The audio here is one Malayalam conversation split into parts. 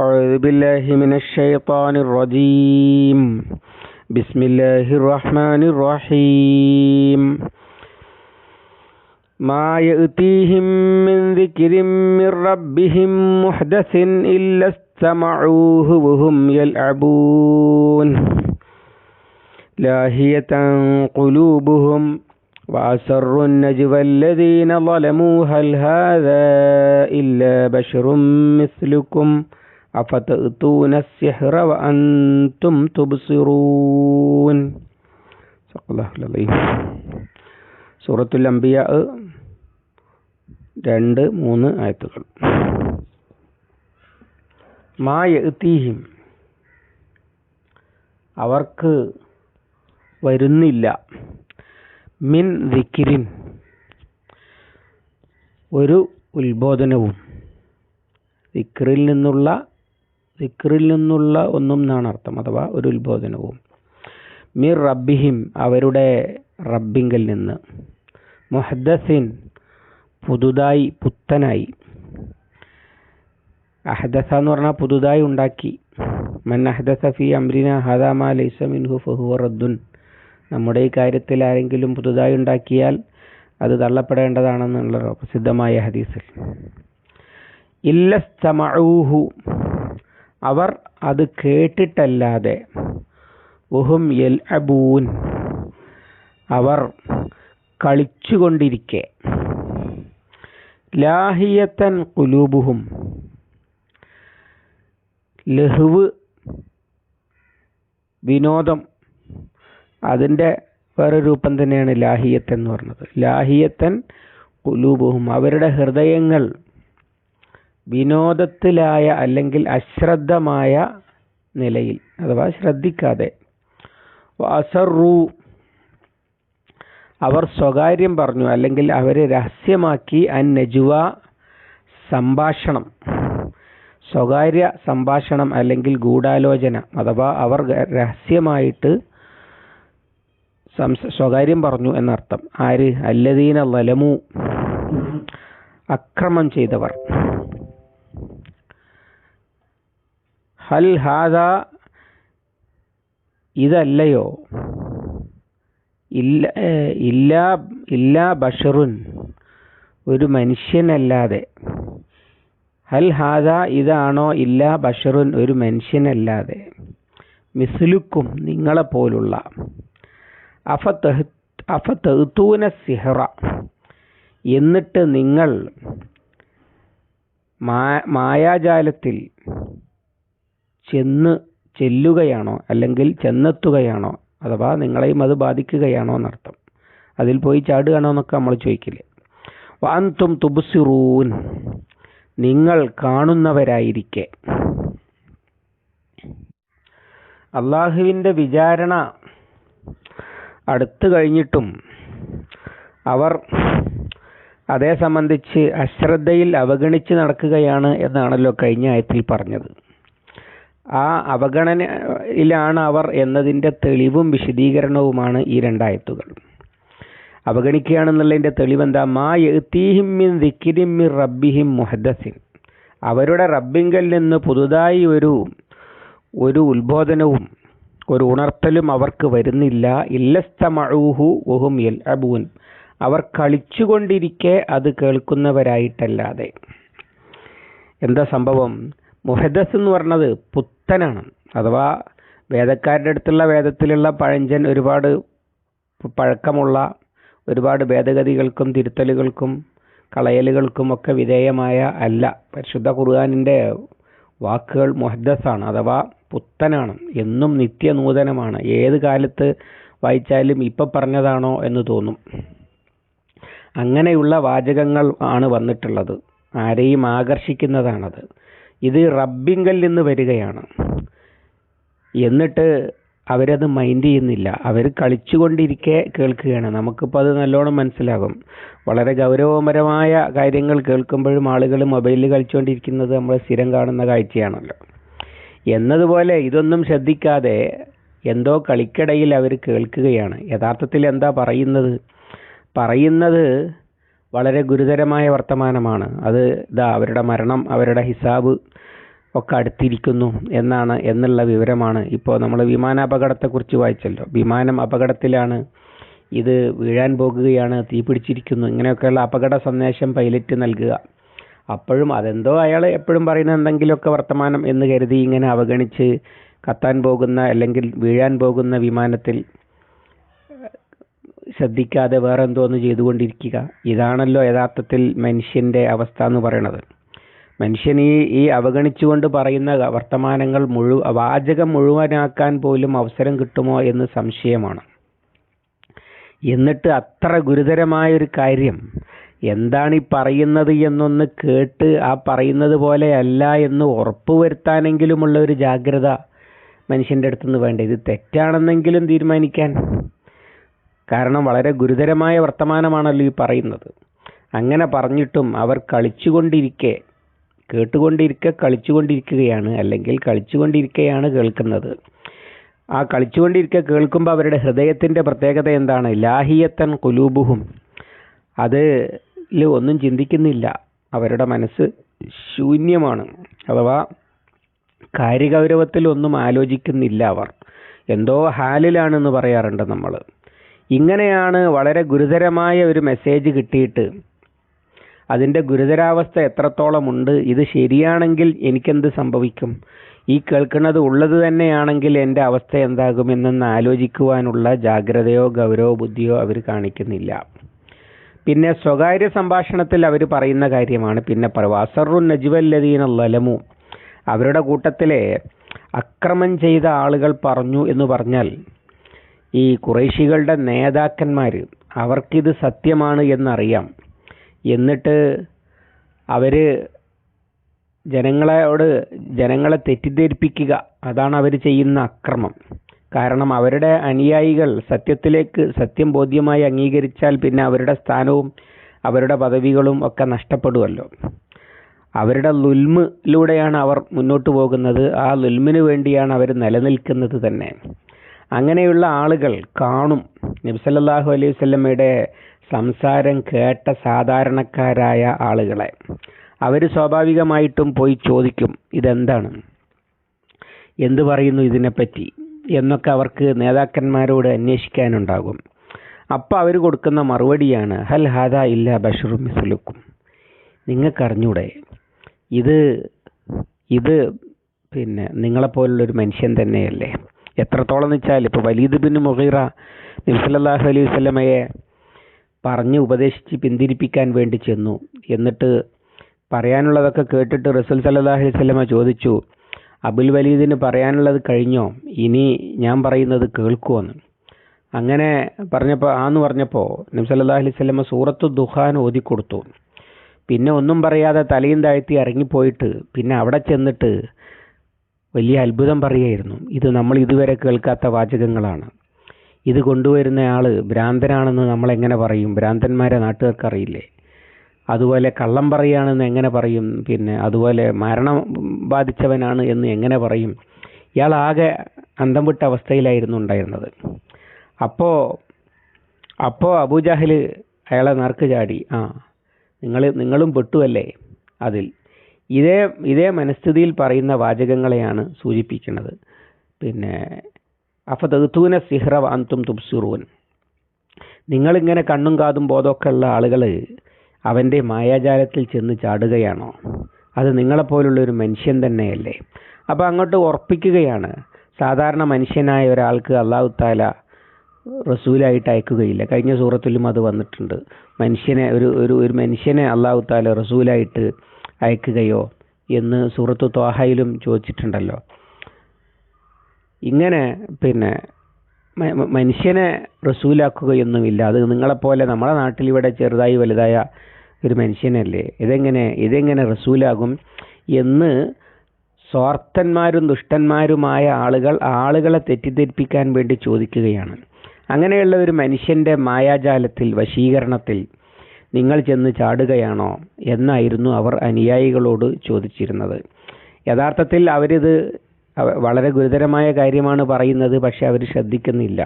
أعوذ بالله من الشيطان الرجيم. بسم الله الرحمن الرحيم. ما يأتيهم من ذكر من ربهم محدث إلا استمعوه وهم يلعبون. لاهية قلوبهم وأسروا النجوى الذين ظلموا. هل هذا إلا بشر مثلكم؟ أفتأتون السحر وأنتم تبصرون صدق الله العظيم സൂറത്തുൽ അംബിയ രണ്ട് മൂന്ന് ആയത്തുകൾ മാ യഅ്തീഹിം അവർക്ക് വരുന്നില്ല മിൻ ദിക്കിരിൻ ഒരു ഉത്ബോധനവും ദിക്റിൽ നിന്നുള്ള ദിക്റിൽ നിന്നുള്ള ഒന്നും എന്നാണ് അർത്ഥം അഥവാ ഒരു ഉത്ബോധനവും. മിർ റബ്ബിഹിം അവരുടെ റബ്ബിങ്കിൽ നിന്ന്. മുഹദ്ദസിൻ പുതുതായി പുത്തനായി. അഹദസ എന്ന് പറഞ്ഞാൽ പുതുതായി ഉണ്ടാക്കി. മൻ അഹദസ ഫി അംരിന ഹദാമ ലൈസ മിൻഹു ഫഹുവ റദ്ദുൻ. നമ്മുടെ ഈ കാര്യത്തിൽ ആരെങ്കിലും പുതുതായി ഉണ്ടാക്കിയാൽ അത് തള്ളപ്പെടേണ്ടതാണെന്നുള്ള പ്രസിദ്ധമായ ഹദീസിൽ. ഇല്ലസ്തമഊഹു അവർ അത് കേട്ടിട്ടല്ലാതെ. ഉഹും എൽ അബൂൻ അവർ കളിച്ചുകൊണ്ടിരിക്കെ. ലാഹിയത്തൻ കുലൂബുഹും ലഹുവ് വിനോദം. അതിന്റെ വേറെ രൂപം തന്നെയാണ് ലാഹിയത്ത് എന്ന് പറഞ്ഞത്. ലാഹിയത്തൻ കുലൂബുഹും അവരുടെ ഹൃദയങ്ങൾ വിനോദത്തിലായ അല്ലെങ്കിൽ അശ്രദ്ധമായ നിലയിൽ അഥവാ ശ്രദ്ധിക്കാതെ. അസറു. അവർ സ്വകാര്യം പറഞ്ഞു അല്ലെങ്കിൽ അവരെ രഹസ്യമാക്കി അൻ നജുവ സംഭാഷണം. സ്വകാര്യ സംഭാഷണം അല്ലെങ്കിൽ ഗൂഢാലോചന അഥവാ അവർ രഹസ്യമായിട്ട് സംസ സ്വകാര്യം പറഞ്ഞു എന്നർത്ഥം. ആര്? അല്ലദീന ലലമു അക്രമം ചെയ്തവർ. ഹൽ ഹാദ ഇതല്ലയോ? ഇല്ല ഇല്ലാ ഇല്ലാ ബഷറുൻ ഒരു മനുഷ്യനല്ലാതെ. ഹൽ ഹാദ ഇതാണോ? ഇല്ലാ ബഷറുൻ ഒരു മനുഷ്യനല്ലാതെ. മിസ്ലുക്കും നിങ്ങളെപ്പോലുള്ള അഫത്തൂന സിഹറ എന്നിട്ട് നിങ്ങൾ മായാജാലത്തിൽ ചെന്ന് ചെല്ലുകയാണോ അല്ലെങ്കിൽ ചെന്നെത്തുകയാണോ അഥവാ നിങ്ങളെയും അത് ബാധിക്കുകയാണോ എന്നർത്ഥം. അതിൽ പോയി ചാടുകയാണോ എന്നൊക്കെ നമ്മൾ ചോദിക്കില്ലേ. വാന്തും തുബുസിറൂൻ. നിങ്ങൾ കാണുന്നവരായിരിക്കെ. അള്ളാഹുവിന്റെ വിചാരണ അടുത്തു കഴിഞ്ഞിട്ടും അവർ അതേ സംബന്ധിച്ച് അശ്രദ്ധയിൽ അവഗണിച്ച് നടക്കുകയാണ് എന്നാണല്ലോ കഴിഞ്ഞ ആയത്തിൽ പറഞ്ഞത്. ആ അവഗണനയിലാണ് അവർ എന്നതിന്റെ തെളിവും വിശദീകരണവുമാണ് ഈ രണ്ടായത്തുകൾ. അവഗണിക്കുകയാണെന്നുള്ളതിന്റെ തെളിവെന്താ? മാ എത്തീഹിമിൻ ദിക്കിരിമിൻ റബ്ബിഹിം മുഹദസിൻ അവരുടെ റബ്ബിങ്കൽ നിന്ന് പുതുതായി ഒരു ഒരു ഉത്ബോധനവും ഒരു ഉണർത്തലും അവർക്ക് വരുന്നില്ല. ഇല്ലസ്തമഴൂഹു വഹും എൽ അബൂൻ അവർ കളിച്ചുകൊണ്ടിരിക്കെ അത് കേൾക്കുന്നവരായിട്ടല്ലാതെ. എന്താ സംഭവം? മുഹദസ് എന്ന് പറഞ്ഞത് പുത്തനാണ്. അഥവാ വേദക്കാരുടെ അടുത്തുള്ള വേദത്തിലുള്ള പഴഞ്ചൻ ഒരുപാട് പഴക്കമുള്ള ഒരുപാട് ഭേദഗതികൾക്കും തിരുത്തലുകൾക്കും കളയലുകൾക്കും ഒക്കെ വിധേയമായ അല്ല. പരിശുദ്ധ ഖുർആാനിന്റെ വാക്കുകൾ മുഹദ്ദസാണ് അഥവാ പുത്തനാണ്. എന്നും നിത്യനൂതനമാണ്. ഏത് കാലത്ത് വായിച്ചാലും ഇപ്പം പറഞ്ഞതാണോ എന്ന് തോന്നും. അങ്ങനെയുള്ള വാചകങ്ങൾ ആണ് വന്നിട്ടുള്ളത്. ആരെയും ആകർഷിക്കുന്നതാണത്. ഇത് റബ്ബിങ്കൽ നിന്ന് വരികയാണ്. എന്നിട്ട് അവരത് മൈൻഡ് ചെയ്യുന്നില്ല. അവർ കളിച്ചുകൊണ്ടിരിക്കെ കേൾക്കുകയാണ്. നമുക്കിപ്പോൾ അത് നല്ലോണം മനസ്സിലാകും. വളരെ ഗൗരവപരമായ കാര്യങ്ങൾ കേൾക്കുമ്പോഴും ആളുകൾ മൊബൈലിൽ കളിച്ചുകൊണ്ടിരിക്കുന്നത് നമ്മൾ സ്ഥിരം കാണുന്ന കാഴ്ചയാണല്ലോ. എന്നതുപോലെ ഇതൊന്നും ശ്രദ്ധിക്കാതെ എന്തോ കളിക്കിടയിൽ അവർ കേൾക്കുകയാണ്. യഥാർത്ഥത്തിൽ എന്താ പറയുന്നത്? പറയുന്നത് വളരെ ഗുരുതരമായ വർത്തമാനമാണ്. അത് ഇതാ അവരുടെ മരണം അവരുടെ ഹിസാബ് ഒക്കെ അടുത്തിരിക്കുന്നു എന്നാണ് എന്നുള്ള വിവരമാണ് ഇപ്പോൾ നമ്മൾ വിമാനാപകടത്തെക്കുറിച്ച് വായിച്ചല്ലോ. വിമാനം അപകടത്തിലാണ് ഇത് വീഴാൻ പോകുകയാണ് തീ പിടിച്ചിരിക്കുന്നു ഇങ്ങനെയൊക്കെയുള്ള അപകട സന്ദേശം പൈലറ്റ് നൽകുക. അപ്പോഴും അതെന്തോ അയാൾ എപ്പോഴും പറയുന്ന എന്തെങ്കിലുമൊക്കെ വർത്തമാനം എന്ന് കരുതി ഇങ്ങനെ അവഗണിച്ച് കത്താൻ പോകുന്ന അല്ലെങ്കിൽ വീഴാൻ പോകുന്ന വിമാനത്തിൽ ശ്രദ്ധിക്കാതെ വേറെ എന്തോന്ന് ചെയ്തുകൊണ്ടിരിക്കുക. ഇതാണല്ലോ യഥാർത്ഥത്തിൽ മനുഷ്യന്റെ അവസ്ഥ എന്ന് പറയുന്നത് മനുഷ്യൻ ഈ ഈ അവഗണിച്ചുകൊണ്ട് പറയുന്ന വർത്തമാനങ്ങൾ മുഴു വാചകം മുഴുവനാക്കാൻ പോലും അവസരം കിട്ടുമോ എന്ന് സംശയമാണ്. എന്നിട്ട് അത്ര ഗുരുതരമായൊരു കാര്യം എന്താണ് ഈ പറയുന്നത് എന്നൊന്ന് കേട്ട് ആ പറയുന്നത് പോലെയല്ല എന്ന് ഉറപ്പുവരുത്താനെങ്കിലുമുള്ള ഒരു ജാഗ്രത മനുഷ്യന്റെ അടുത്തുനിന്ന് വേണ്ട? ഇത് തെറ്റാണെന്നെങ്കിലും തീരുമാനിക്കാൻ. കാരണം വളരെ ഗുരുതരമായ വർത്തമാനമാണല്ലോ ഈ പറയുന്നത്. അങ്ങനെ പറഞ്ഞിട്ടും അവർ കളിച്ചുകൊണ്ടിരിക്കെ കേട്ടുകൊണ്ടിരിക്കെ കളിച്ചുകൊണ്ടിരിക്കുകയാണ് അല്ലെങ്കിൽ കളിച്ചുകൊണ്ടിരിക്കെയാണ് കേൾക്കുന്നത്. ആ കളിച്ചുകൊണ്ടിരിക്കെ കേൾക്കുമ്പോൾ അവരുടെ ഹൃദയത്തിന്റെ പ്രത്യേകത എന്താണ്? ലാഹിയത്തൻ കുലൂബുഹും അത് ഒന്നും ചിന്തിക്കുന്നില്ല. അവരുടെ മനസ്സ് ശൂന്യമാണ്. അഥവാ കാര്യഗൗരവത്തിൽ ഒന്നും ആലോചിക്കുന്നില്ല അവർ. എന്തോ ഹാലിലാണെന്ന് പറയാറുണ്ട് നമ്മൾ. ഇങ്ങനെയാണ് വളരെ ഗുരുതരമായ ഒരു മെസ്സേജ് കിട്ടിയിട്ട്. അതിന്റെ ഗുരുതരാവസ്ഥ എത്രത്തോളമുണ്ട് ഇത് ശരിയാണെങ്കിൽ എനിക്കെന്ത് സംഭവിക്കും? ഈ കേൾക്കുന്നത് ഉള്ളത് തന്നെയാണെങ്കിൽ എന്റെ അവസ്ഥ എന്താകും എന്താകുമെന്നൊന്ന് ആലോചിക്കുവാനുള്ള ജാഗ്രതയോ ഗൗരവ ബുദ്ധിയോ അവർ കാണിക്കുന്നില്ല. പിന്നെ സ്വകാര്യ സംഭാഷണത്തിൽ അവർ പറയുന്ന കാര്യമാണ്. പിന്നെ വാസറു നജ്വല്ലദീന ലലമു അവരുടെ കൂട്ടത്തിലെ അക്രമം ചെയ്ത ആളുകൾ പറഞ്ഞു എന്ന് പറഞ്ഞാൽ ഈ കുറേശികളുടെ നേതാക്കന്മാർ അവർക്കിത് സത്യമാണ് എന്നറിയാം. എന്നിട്ട് അവർ ജനങ്ങളോട് ജനങ്ങളെ തെറ്റിദ്ധരിപ്പിക്കുക അതാണ് അവർ ചെയ്യുന്ന അക്രമം. കാരണം അവരുടെ അനുയായികൾ സത്യത്തിലേക്ക് സത്യം ബോധ്യമായി അംഗീകരിച്ചാൽ പിന്നെ അവരുടെ സ്ഥാനവും അവരുടെ പദവികളും ഒക്കെ നഷ്ടപ്പെടുമല്ലോ അവരുടെ ലുൽമിലൂടെയാണ് അവർ മുന്നോട്ട് പോകുന്നത്. ആ ലുൽമിന് വേണ്ടിയാണ് അവർ നിലനിൽക്കുന്നത് തന്നെ. അങ്ങനെയുള്ള ആളുകൾ കാണും. നബ്സല്ലാഹു അലൈഹി വല്ലമ്മയുടെ സംസാരം കേട്ട സാധാരണക്കാരായ ആളുകളെ. അവർ സ്വാഭാവികമായിട്ടും പോയി ചോദിക്കും ഇതെന്താണ്? എന്ത് പറയുന്നു ഇതിനെപ്പറ്റി? എന്നൊക്കെ അവർക്ക് നേതാക്കന്മാരോട് അന്വേഷിക്കാനുണ്ടാകും. അപ്പം അവർ കൊടുക്കുന്ന മറുപടിയാണ് ഹൽ ഹാദ ഇല്ല ബഷറും മിസ്ലുക്കും. നിങ്ങൾക്കറിഞ്ഞൂടെ ഇത് ഇത് പിന്നെ നിങ്ങളെപ്പോലുള്ളൊരു മനുഷ്യൻ തന്നെയല്ലേ? എത്രത്തോളം എന്ന് വെച്ചാൽ ഇപ്പോൾ വലീദ് ബിൻ മുഹീറ നബ്സല്ലാഹു അലൈഹി വല്ലമയെ പറഞ്ഞ് ഉപദേശിച്ച് പിന്തിരിപ്പിക്കാൻ വേണ്ടി ചെന്നു. എന്നിട്ട് പറയാനുള്ളതൊക്കെ കേട്ടിട്ട് റസൂൽ സല്ലാഹു അലൈഹി സ്വലമ ചോദിച്ചു അബുൽ വലീദിന് പറയാനുള്ളത് കഴിഞ്ഞോ? ഇനി ഞാൻ പറയുന്നത് കേൾക്കുമെന്ന് അങ്ങനെ പറഞ്ഞപ്പോൾ ആന്ന് പറഞ്ഞപ്പോൾ നബ്സല്ലാഹു അലൈഹി സ്വലമ സൂറത്ത് ദുഹാൻ ഓതിക്കൊടുത്തു പിന്നെ ഒന്നും പറയാതെ തലയും താഴ്ത്തി ഇറങ്ങിപ്പോയിട്ട് പിന്നെ അവിടെ ചെന്നിട്ട് വലിയ അത്ഭുതം പറയുകയായിരുന്നു. ഇത് നമ്മൾ ഇതുവരെ കേൾക്കാത്ത വാചകങ്ങളാണ്. ഇത് കൊണ്ടുവരുന്ന ആൾ ഭ്രാന്തനാണെന്ന് നമ്മൾ എങ്ങനെ പറയും? ഭ്രാന്തന്മാരെ നാട്ടുകാർക്കറിയില്ലേ അതുപോലെ കള്ളം പറയുകയാണെന്ന് എങ്ങനെ പറയും? പിന്നെ അതുപോലെ മരണം ബാധിച്ചവനാണ് എന്ന് എങ്ങനെ പറയും? ഇയാൾ ആകെ അന്തം വിട്ട അവസ്ഥയിലായിരുന്നു ഉണ്ടായിരുന്നത്. അപ്പോൾ അപ്പോൾ അബൂജാഹിൽ അയാളെ നറുക്ക് ചാടി. ആ നിങ്ങൾ നിങ്ങളും പെട്ടുവല്ലേ? അതിൽ. ഇതേ ഇതേ മനസ്ഥിതിയിൽ പറയുന്ന വാചകങ്ങളെയാണ് സൂചിപ്പിക്കുന്നത്. പിന്നെ അഫതൂന സിഹ്റ അന്തും തുബ്സുറൂൻ. നിങ്ങളിങ്ങനെ കണ്ണും കാതും ബോധമൊക്കെ ഉള്ള ആളുകൾ അവന്റെ മായാജാലത്തിൽ ചെന്ന് ചാടുകയാണോ? അത് നിങ്ങളെപ്പോലുള്ള ഒരു മനുഷ്യൻ തന്നെയല്ലേ. അപ്പോൾ അങ്ങോട്ട് ഉറപ്പിക്കുകയാണ്. സാധാരണ മനുഷ്യനായ ഒരാൾക്ക് അള്ളാഹു താല റസൂലായിട്ട് അയക്കുകയില്ല. കഴിഞ്ഞ സൂറത്തിലും അത് വന്നിട്ടുണ്ട്. മനുഷ്യനെ ഒരു ഒരു ഒരു മനുഷ്യനെ അള്ളാഹു താല റസൂലായിട്ട് അയക്കുകയോ എന്ന് സൂറത്തു ത്വാഹയിലും ചോദിച്ചിട്ടുണ്ടല്ലോ. ഇങ്ങനെ പിന്നെ മനുഷ്യനെ റസൂലാക്കുകയൊന്നുമില്ല. അത് നിങ്ങളെപ്പോലെ നമ്മുടെ നാട്ടിൽ ഇവിടെ ചെറുതായി വലുതായ ഒരു മനുഷ്യനല്ലേ? ഇതെങ്ങനെ ഇതെങ്ങനെ റസൂലാകും എന്ന് സ്വാർത്ഥന്മാരും ദുഷ്ടന്മാരുമായ ആളുകൾ ആളുകളെ തെറ്റിദ്ധരിപ്പിക്കാൻ വേണ്ടി ചോദിക്കുകയാണ്. അങ്ങനെയുള്ള ഒരു മനുഷ്യന്റെ മായാജാലത്തിൽ വശീകരണത്തിൽ നിങ്ങൾ ചെന്ന് ചാടുകയാണോ എന്നായിരുന്നു അവർ അനുയായികളോട് ചോദിച്ചിരുന്നത്. യഥാർത്ഥത്തിൽ അവരിത് വളരെ ഗുരുതരമായ കാര്യമാണ് പറയുന്നത് പക്ഷെ അവർ ശ്രദ്ധിക്കുന്നില്ല.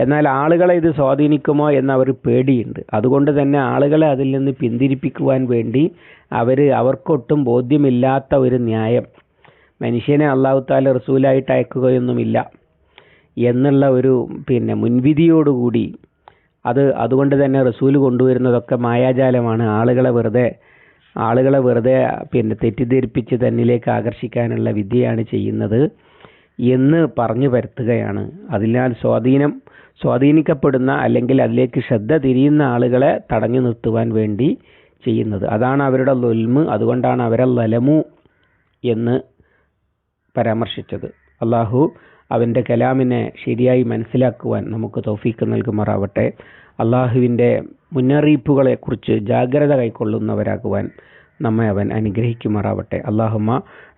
എന്നാൽ ആളുകളെ ഇത് സ്വാധീനിക്കുമോ എന്ന് അവർ പേടിയുണ്ട്. അതുകൊണ്ട് തന്നെ ആളുകളെ അതിൽ നിന്ന് പിന്തിരിപ്പിക്കുവാൻ വേണ്ടി അവർ അവർക്കൊട്ടും ബോധ്യമില്ലാത്ത ഒരു ന്യായം മനുഷ്യനെ അള്ളാഹു താല റസൂലായിട്ട് അയക്കുകയൊന്നുമില്ല എന്നുള്ള ഒരു പിന്നെ മുൻവിധിയോടുകൂടി അത് അതുകൊണ്ട് തന്നെ റസൂൽ കൊണ്ടുവരുന്നതൊക്കെ മായാജാലമാണ്. ആളുകളെ വെറുതെ ആളുകളെ വെറുതെ പിന്നെ തെറ്റിദ്ധരിപ്പിച്ച് തന്നിലേക്ക് ആകർഷിക്കാനുള്ള വിദ്യയാണ് ചെയ്യുന്നത് എന്ന് പറഞ്ഞു വരുത്തുകയാണ് അതിനാൽ സ്വാധീനം സ്വാധീനിക്കപ്പെടുന്ന അല്ലെങ്കിൽ അതിലേക്ക് ശ്രദ്ധ തിരിയുന്ന ആളുകളെ തടഞ്ഞു നിർത്തുവാൻ വേണ്ടി ചെയ്യുന്നത്. അതാണ് അവരുടെ ലൊൽമ് അതുകൊണ്ടാണ് അവരെ ലലമു എന്ന് പരാമർശിച്ചത്. അള്ളാഹു അവന്റെ കലാമിനെ ശരിയായി മനസ്സിലാക്കുവാൻ നമുക്ക് തൗഫീക്ക് നൽകുമാറാവട്ടെ. അള്ളാഹുവിന്റെ മുന്നറിയിപ്പുകളെക്കുറിച്ച് ജാഗ്രത കൈക്കൊള്ളുന്നവരാകുവാൻ നമ്മെ അവൻ അനുഗ്രഹിക്കുമാറാവട്ടെ. അള്ളാഹുമ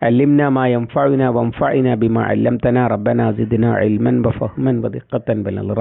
അല്ലിംന മാ യംഫഅന വംഫഅന ബിമാ അല്ലംതന. റബ്ബന സിദ്ന ഇൽമൻ വഫഹ്മൻ വദിഖത്തൻ ബനൽറ